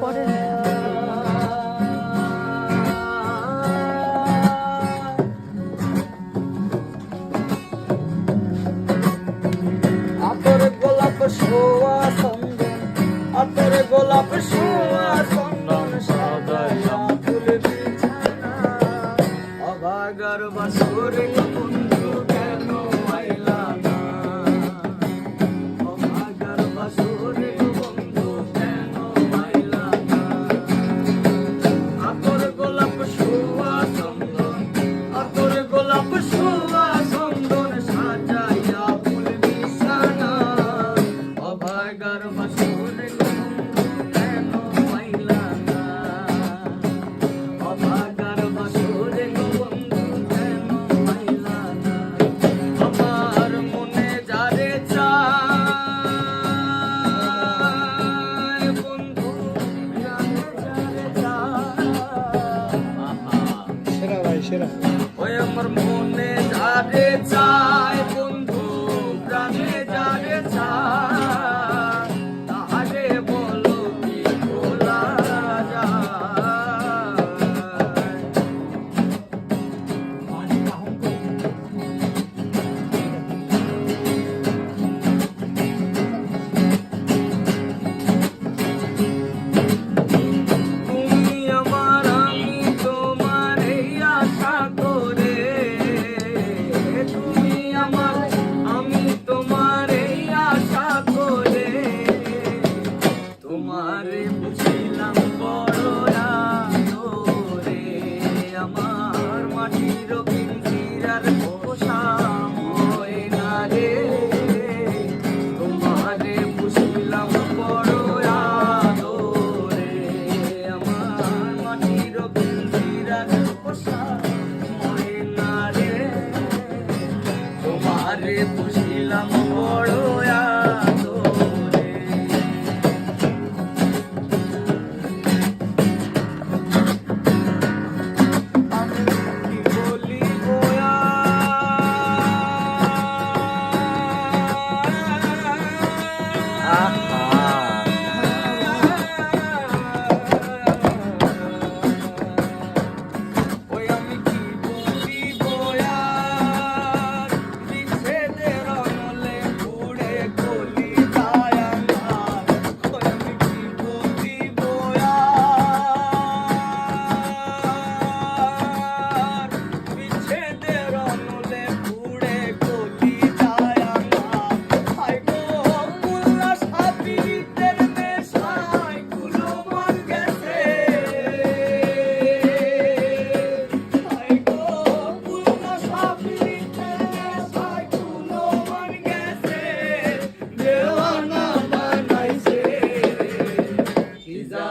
পরের গোলাপ শোয়া চন্দন আতর গোলাপ শোয়া চন্দন সাদা ফুল বিছানা অবাগার বাসরে Dale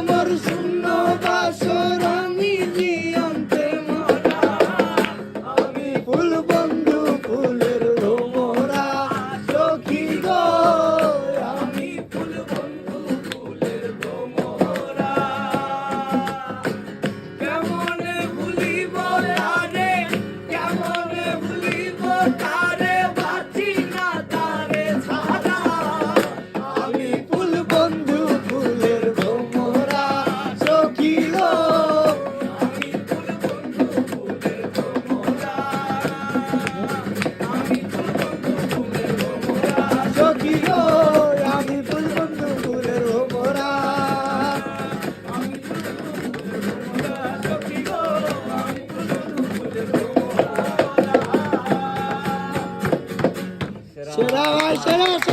மறு சுண்ணா ¡Bravo, el!